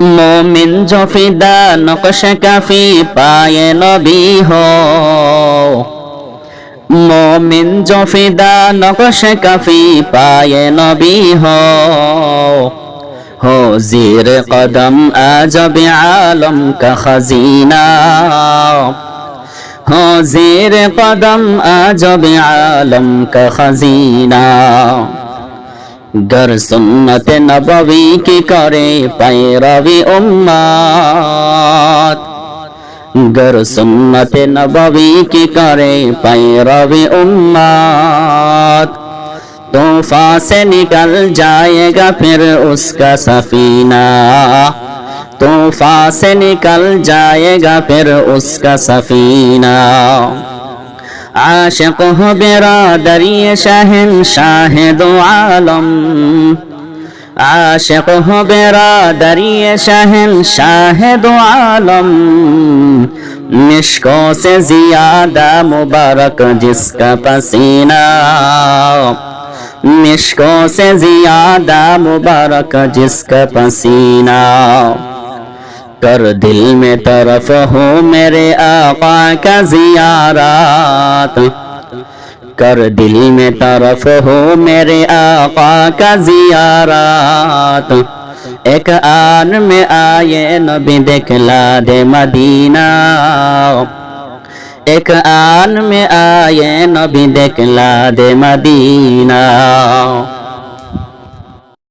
মোমিন জফিদা নকশা কাফি পায়ে নবী হ। মোমিন জফিদা নকশা কাফি পায়ে নবী হ। হো জির কদম আজবে আলম কাজিনা হো জির কদম আজবে আলম কাজিনা गर सुन्नत नबवी की करे पैरवी उम्मत। गर सुन्नत नबवी की करे पैरवी उम्मत। तूफा से निकल जाएगा फिर उसका सफीना। तूफा से निकल जाएगा फिर उसका सफीना। আশেক হবে রাদারিয়ে শাহেন শাহেদ আলম আশেক হবে রাদারিয়ে শাহেন শাহেদ আলম مشکوں سے زیادہ مبارک جس کا پسینہ مشکوں سے زیادہ مبارک جس کا پسینہ कर दिल में तरफ़ हो मेरे आका का जियारात कर दिल में तरफ़ हो मेरे आका का जियारात एक आन में आए नबी देखला दे मदीना। एक आन में आए नबी देखला दे मदीना।